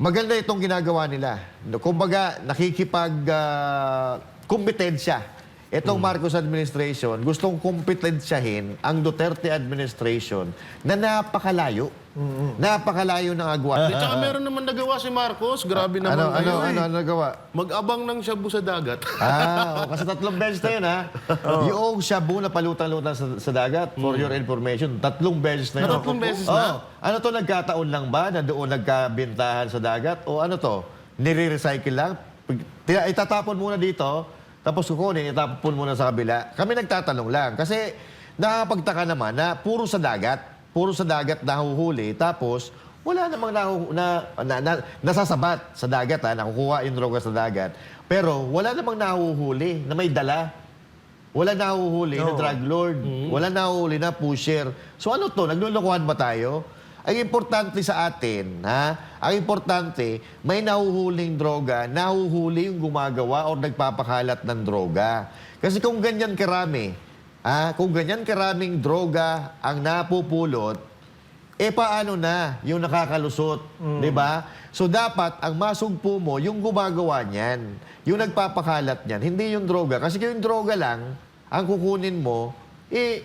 maganda itong ginagawa nila. Kumbaga, nakikipag ah, kompetensya. Itong Marcos administration, gustong kompetensyahin ang Duterte administration na napakalayo. Napakalayo ng agwat. At saka meron naman nagawa si Marcos. Grabe naman ano, ano, ngayon. ano, ano nagawa? Mag-abang ng shabu sa dagat. Ah, oh, kasi tatlong beses na yun, ha? Yung shabu na palutang-lutang sa, sa dagat, for your information, tatlong beses na yun. Tatlong beses Oh, na? Ano to, nagkataon lang ba na doon nagkabintahan sa dagat? O ano to, nire-recycle lang? Pag- Itatapon muna dito, tapos kukunin, itapon muna sa kabila. Kami nagtatanong lang. Kasi nakakapagtaka naman na puro sa dagat, puro sa dagat nahuhuli, tapos wala namang nahu, na, na, na, nasasabat sa dagat, ha, nakukuha yung droga sa dagat. Pero wala namang nahuhuli na may dala. Wala nahuhuli na drug lord. Wala nahuhuli na pusher. So ano to? Naglulukuhan ba tayo? Ang importante sa atin, ha? Ang importante, may nahuhuling droga, nahuhuli yung gumagawa o nagpapakalat ng droga. Kasi kung ganyan karami, ha? Kung ganyan karaming droga ang napupulot, eh paano na yung nakakalusot, 'di ba? So dapat ang masugpo mo yung gumagawa niyan, yung nagpapakalat niyan, hindi yung droga kasi kung yung droga lang ang kukunin mo, eh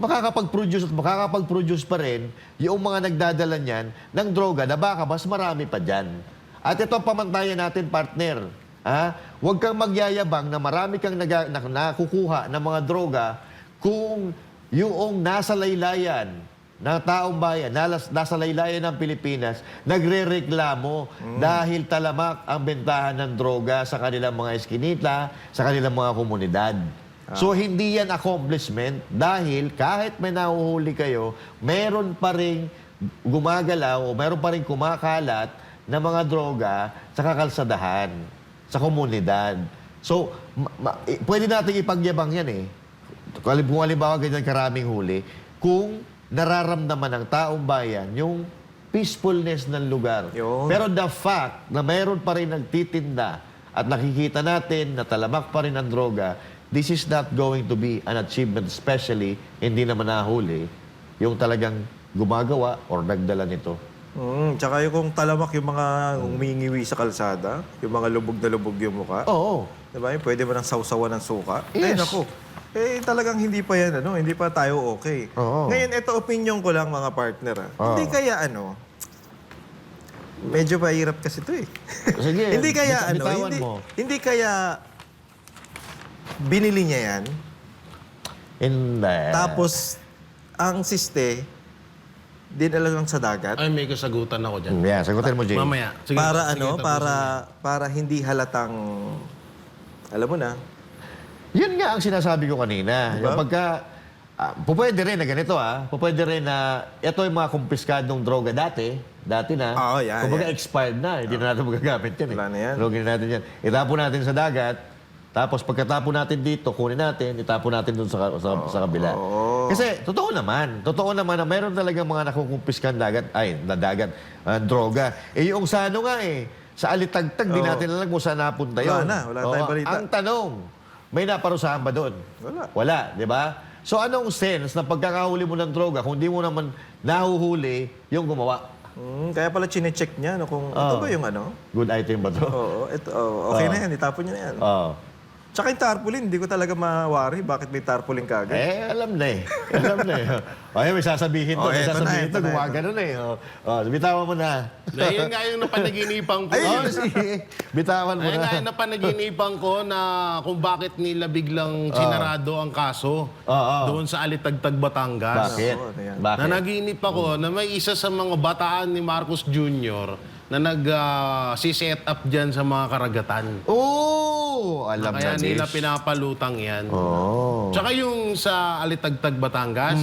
makakapag-produce at makakapag-produce pa rin yung mga nagdadala niyan ng droga na baka mas marami pa diyan. At ito ang pamantayan natin, partner. Ha? Huwag kang magyayabang na marami kang naga, na, nakukuha ng mga droga kung yung nasa laylayan ng taong bayan, nalas, nasa laylayan ng Pilipinas, nagre-reklamo dahil talamak ang bentahan ng droga sa kanilang mga eskinita, sa kanilang mga komunidad. So, hindi yan accomplishment dahil kahit may nahuhuli kayo, meron pa rin gumagalaw o meron pa rin kumakalat na mga droga sa kakalsadahan, sa komunidad. So, ma- ma- eh, pwede natin ipagyabang yan eh. Kung halim- kung halimbawa ganyan karaming huli, kung nararamdaman ng taong bayan yung peacefulness ng lugar. Yun. Pero the fact na mayroon pa rin nagtitinda at nakikita natin na talamak pa rin ang droga, this is not going to be an achievement, especially hindi naman nahuli yung talagang gumagawa or nagdala nito. Mm, tsaka yung kung talamak yung mga umingiwi sa kalsada, yung mga lubog na lubog yung mukha. Oo. Diba? Yung pwede mo nang sausawan ng suka. Ay, Yes. naku. Eh, talagang hindi pa yan, ano? Hindi pa tayo okay. Oo. Ngayon, ito opinion ko lang, mga partner. ah. Oo. Hindi kaya, ano, medyo mahirap kasi ito eh. Sige, hindi kaya, bit- ano, bitawan hindi, mo. hindi kaya binili niya yan, Hindi. tapos ang siste, dinala lang sa dagat. Ay, may kasagutan ako dyan. Yeah, sagutin mo, Jay. Mamaya. Sige, para sige, ano, tapusin para para hindi halatang alam mo na. Yun nga ang sinasabi ko kanina. Diba? Yung pagka, ah, pupwede rin na ganito ah, pupwede rin na ito yung mga kumpiskadong droga dati, dati na. Oo, yan, Kumbaga yan. expired na, hindi na natin magagamit yan eh. Wala na yan. Drogin natin yan. Itapon natin sa dagat, tapos pagkatapon natin dito, kunin natin, itapon natin dun sa, sa, sa kabila. Oo. Kasi totoo naman, totoo naman na mayroon talaga mga nakukumpiskan dagat, ay, na dagat, ah, droga. Eh yung sa ano nga eh, sa alitagtag, di Oo. natin alam kung saan napunta Wala yun. na, wala tayong Oo, balita. Ang tanong, may naparusahan ba doon? Wala. Wala, di ba? So anong sense na pagkakahuli mo ng droga kung di mo naman nahuhuli yung gumawa? Mm, kaya pala chinecheck niya no, kung ito Oo. ba yung ano? Good item ba to? Oo, ito, oh, okay Oo. na yan, itapon niya na yan. Oo. Tsaka yung tarpaulin, hindi ko talaga mawari bakit may tarpaulin kagad. Eh, alam na eh. alam na eh. Ay, may sasabihin to. Oh, may eto na, sasabihin eto to. na, na eh. Oh, oh, bitawan mo na. Ayun nga yung napanaginipan ko. Oh, sige. Bitawan mo Ayun nga na. yung napanaginipan ko na kung bakit nila biglang sinarado ang kaso Oo. doon sa Alitagtag, Batangas. Bakit? Oo? Bakit? Nanaginip ako na may isa sa mga bataan ni Marcos Jr. na nag-si-set up dyan sa mga karagatan. Oh, alam Kaya na nila Nish. pinapalutang yan. Oh. Tsaka yung sa Alitagtag, Batangas,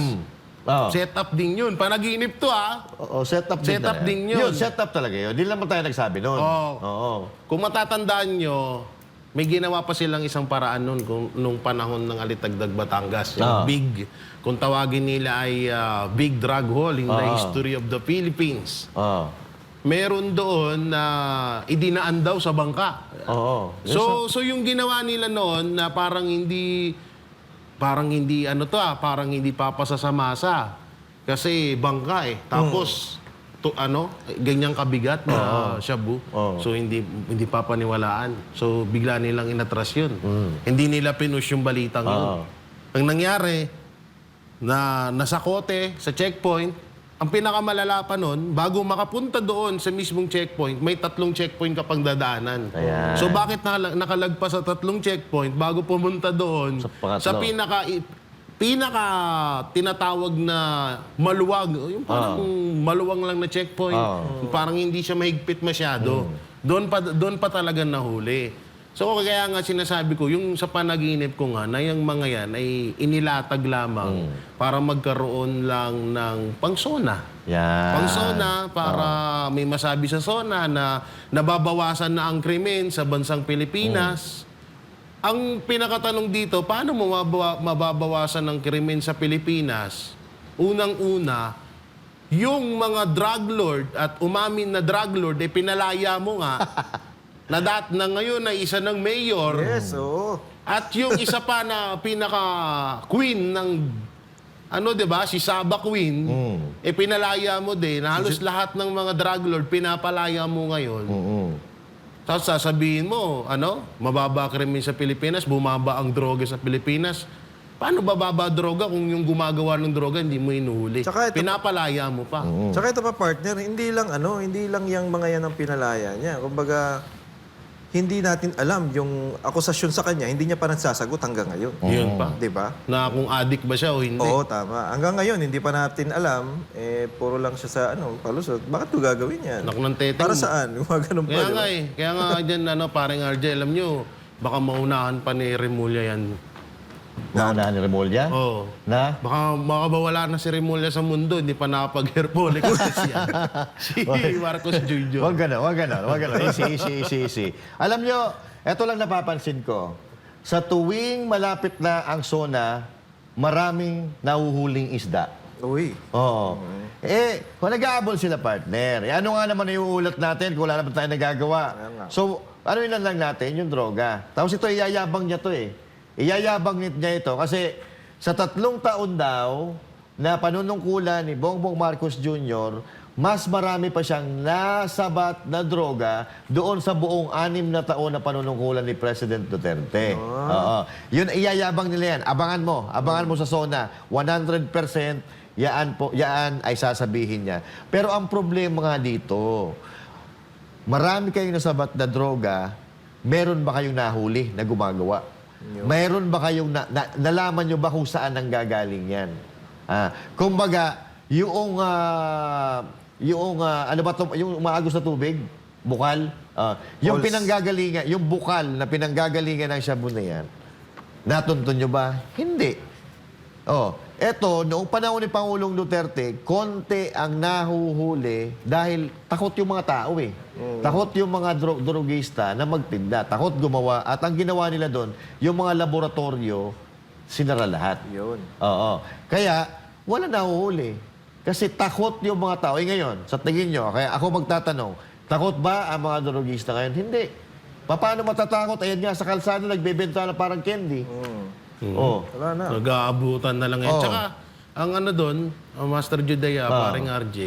Oh. set up din yun. Panaginip to ah. Oo, set up Set din. up talaga. din yun. set up talaga yun. Di naman tayo nagsabi noon. Oo. Oo. Kung matatandaan nyo, may ginawa pa silang isang paraan nun kung, nung panahon ng Alitagdag Batangas. Yung Ah. big, kung tawagin nila ay ah, big drug hole in the Ah. history of the Philippines. Oo. Meron doon na idinaan daw sa bangka. Oo. So, so yung ginawa nila noon na parang hindi parang hindi ano to ah, parang hindi papasa sa masa. Kasi bangka eh. Tapos to, ano, ganyang kabigat na shabu. Oo. So hindi hindi papaniwalaan. So bigla nilang inatras yun. Hindi nila pinush yung balitang yun. Oo. Ang nangyari, na nasa kote, sa checkpoint, ang pinakamalala pa nun, bago makapunta doon sa mismong checkpoint, may tatlong checkpoint ka pang dadaanan. Ayan. So bakit nakala- nakalagpas sa tatlong checkpoint bago pumunta doon Sa pangatlo. sa pinaka pinaka tinatawag na maluwag, yung parang maluwang lang na checkpoint, Ah. parang hindi siya mahigpit masyado. Doon pa doon pa talaga nahuli. So kaya nga sinasabi ko, yung sa panaginip ko nga na yung mga yan ay inilatag lamang para magkaroon lang ng pangsona. Yan. Pangsona para may masabi sa SONA na nababawasan na ang krimen sa bansang Pilipinas. Ang pinakatanong dito, paano mo mababawasan ng krimen sa Pilipinas? Unang-una, yung mga drug lord at umamin na drug lord, eh pinalaya mo nga na dat na ngayon ay isa ng mayor. Yes, oo. at yung isa pa na pinaka queen ng ano 'di ba? Si Saba Queen. Eh pinalaya mo din. Halos lahat ng mga drug lord pinapalaya mo ngayon. Mm. tapos sasabihin mo ano? Mababa krimen sa Pilipinas bumaba ang droga sa Pilipinas. Paano bababa droga kung yung gumagawa ng droga hindi mo inuhuli Tsaka ito- pinapalaya mo pa. Tsaka ito pa partner, hindi lang ano, hindi lang yung mga yan ang pinalaya niya. Kumbaga, hindi natin alam yung akusasyon sa kanya, hindi niya pa nagsasagot hanggang ngayon. yun pa 'Di ba? na kung addict ba siya o hindi Oo, tama. Hanggang ngayon, hindi pa natin alam, eh, puro lang siya sa, ano, palusot. Bakit ko gagawin yan? Nak ng teteng Para mo. saan? Gumaganon pa, Kaya di ba? nga eh. Kaya nga dyan, ano, parang RJ, alam nyo, baka maunahan pa ni Remulla yan. Nauna ni Remulla? Oo. Na? Baka, baka ba wala na si Remulla sa mundo, hindi pa nakapag-airpole kasi yan. si Marcos Jr. Huwag gano'n, huwag gano'n, huwag gano'n. Easy, easy, easy, easy. Alam nyo, eto lang napapansin ko. Sa tuwing malapit na ang zona, maraming nahuhuling isda. Uy. Oo. Eh, kung nag-aabol sila partner, eh, ano nga naman yung ulat natin kung wala naman tayo nagagawa? So, ano yun lang natin, yung droga. Tapos ito, iyayabang niya to eh. Iyayabang niya ito kasi sa tatlong taon daw na panunungkulan ni Bongbong Marcos Jr., mas marami pa siyang nasabat na droga doon sa buong anim na taon na panunungkulan ni President Duterte. Oo. Yun, iyayabang nila yan. Abangan mo. Abangan mo sa SONA. 100% yaan, po, yaan ay sasabihin niya. Pero ang problema nga dito, marami kayong nasabat na droga, meron ba kayong nahuli na gumagawa? Meron ba kayong na, na- nalaman nyo ba kung saan ang gagaling yan? Ah, kumbaga, yung ah, yung ah, ano ba to, yung umaagos na tubig, bukal, ah, yung pinanggagalingan, yung bukal na pinanggagalingan ng shabu na yan, natuntun nyo ba? Hindi. Oh, eto, noong panahon ni Pangulong Duterte, konti ang nahuhuli dahil takot yung mga tao eh. Takot yung mga dro- drogista na magtinda. Takot gumawa. At ang ginawa nila doon, yung mga laboratorio, sinara lahat. Yun. Oo. Kaya, wala nahuhuli. Kasi takot yung mga tao. Eh ngayon, sa tingin nyo, kaya ako magtatanong, takot ba ang mga drogista ngayon? Hindi. Pa- Paano matatakot? Ayan nga, sa kalsada, nagbebenta na parang candy. Oh. Wala na. Nag-aabutan na lang yan. Oo. Tsaka, ang ano doon, ang Master Judea, Ah. paring RJ,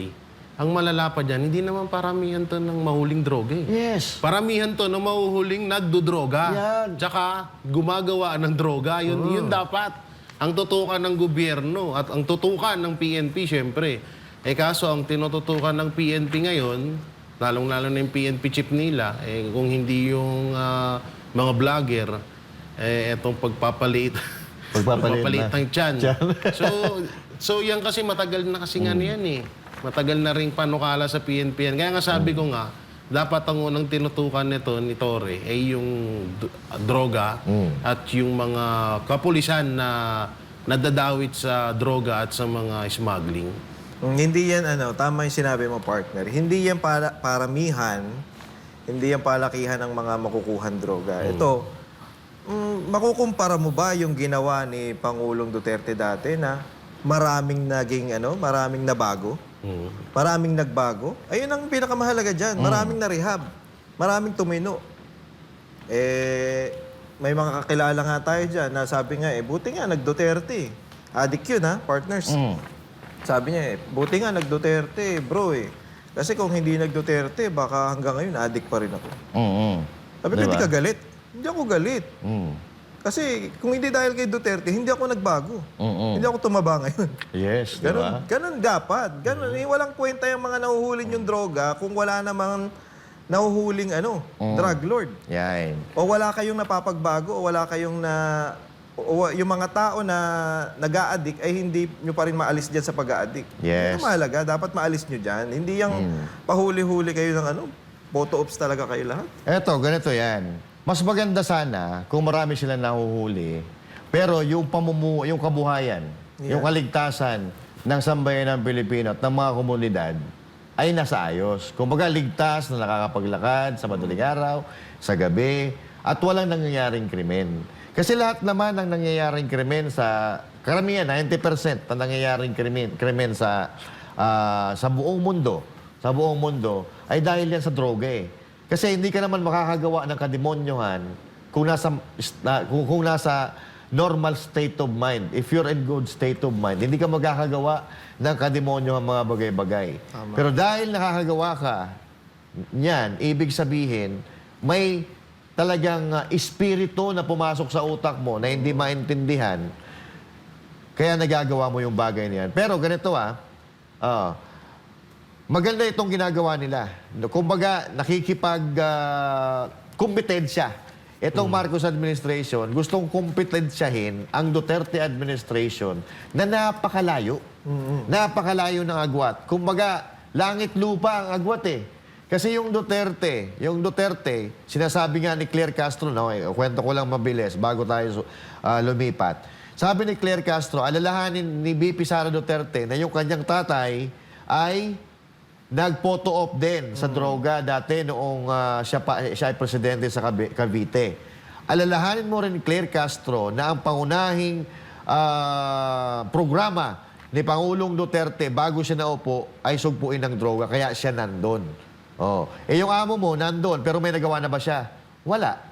ang malala pa dyan, hindi naman paramihan to ng mahuling droga eh. Yes. Paramihan to ng mahuhuling nagdodroga. Yan. Tsaka gumagawa ng droga. Yun, yun dapat. Ang tutukan ng gobyerno at ang tutukan ng PNP, syempre. Eh kaso, ang tinututukan ng PNP ngayon, lalong-lalo na yung PNP chip nila, eh, kung hindi yung ah, mga vlogger, eh, etong pagpapaliit. Pagpapaliit na. ng tiyan. so, so yan kasi matagal na kasi nga yan eh. Matagal na rin panukala sa PNP yan. Kaya nga sabi ko nga, dapat ang unang tinutukan nito ni Torre ay yung d- droga at yung mga kapulisan na nadadawit sa droga at sa mga smuggling. Mm, Hindi yan, ano, tama yung sinabi mo, partner. Hindi yan para, paramihan, hindi yan palakihan ng mga makukuhan droga. Ito, mm, makukumpara mo ba yung ginawa ni Pangulong Duterte dati na maraming naging, ano, maraming nabago? Maraming nagbago? Ayun ang pinakamahalaga dyan. Maraming na-rehab. Maraming tumino. Eh, may mga kakilala nga tayo dyan na sabi nga, eh, buti nga, nag-Duterte. Addict yun, ha, partners. Sabi niya eh, buti nga nag-Duterte, bro eh. Kasi kung hindi nag-Duterte, baka hanggang ngayon addict pa rin ako. Mm-mm. Sabi ko, Diba? hindi ka galit. Hindi ako galit. Mm. Kasi kung hindi dahil kay Duterte, hindi ako nagbago. Mm-mm. Hindi ako tumaba ngayon. Yes, di Ganun, ba? ganun dapat. Ganun. Eh, walang kwenta yung mga nahuhuling yung droga kung wala namang nahuhuling ano, Mm. drug lord. Yan. O wala kayong napapagbago o wala kayong na o yung mga tao na nag-a-addict ay hindi nyo pa rin maalis diyan sa pag-a-addict. Yes. Ang mahalaga, dapat maalis nyo diyan. Hindi yung Mm. pahuli-huli kayo ng ano, photo ops talaga kayo lahat. Eto, ganito yan. Mas maganda sana kung marami sila nahuhuli, pero yung pamumuo, yung kabuhayan, Yeah. yung kaligtasan ng sambayan ng Pilipino at ng mga komunidad ay nasa ayos. Kumbaga, ligtas na nakakapaglakad sa madaling araw, sa gabi, at walang nangyayaring krimen. Kasi lahat naman ng nangyayaring krimen sa, karamihan, 90% na nangyayaring krimen, krimen sa, ah, sa buong mundo, sa buong mundo, ay dahil yan sa droga eh. Kasi hindi ka naman makakagawa ng kademonyohan kung nasa, na, kung, kung nasa normal state of mind. If you're in good state of mind, hindi ka magkakagawa ng kademonyohan mga bagay-bagay. Pero dahil nakakagawa ka niyan, ibig sabihin, may talagang uh, espiritu na pumasok sa utak mo na hindi maintindihan, kaya nagagawa mo yung bagay niyan. Pero ganito ah, ah, maganda itong ginagawa nila. Kumbaga, nakikipag kompetensya. Itong Marcos administration, gustong kompetensyahin ang Duterte administration na napakalayo. Napakalayo ng agwat. Kumbaga, langit lupa ang agwat eh. Kasi yung Duterte, yung Duterte, sinasabi nga ni Claire Castro, no, eh, kwento ko lang mabilis bago tayo ah, lumipat. Sabi ni Claire Castro, alalahanin ni BP Sara Duterte na yung kanyang tatay ay nag-photo op din sa droga dati noong ah, siya, pa, siya ay presidente sa Cavi- Cavite. Alalahanin mo rin Claire Castro na ang pangunahing ah, programa ni Pangulong Duterte bago siya naupo ay sugpuin ng droga kaya siya nandun. Oh. Eh yung amo mo nandun pero may nagawa na ba siya? Wala.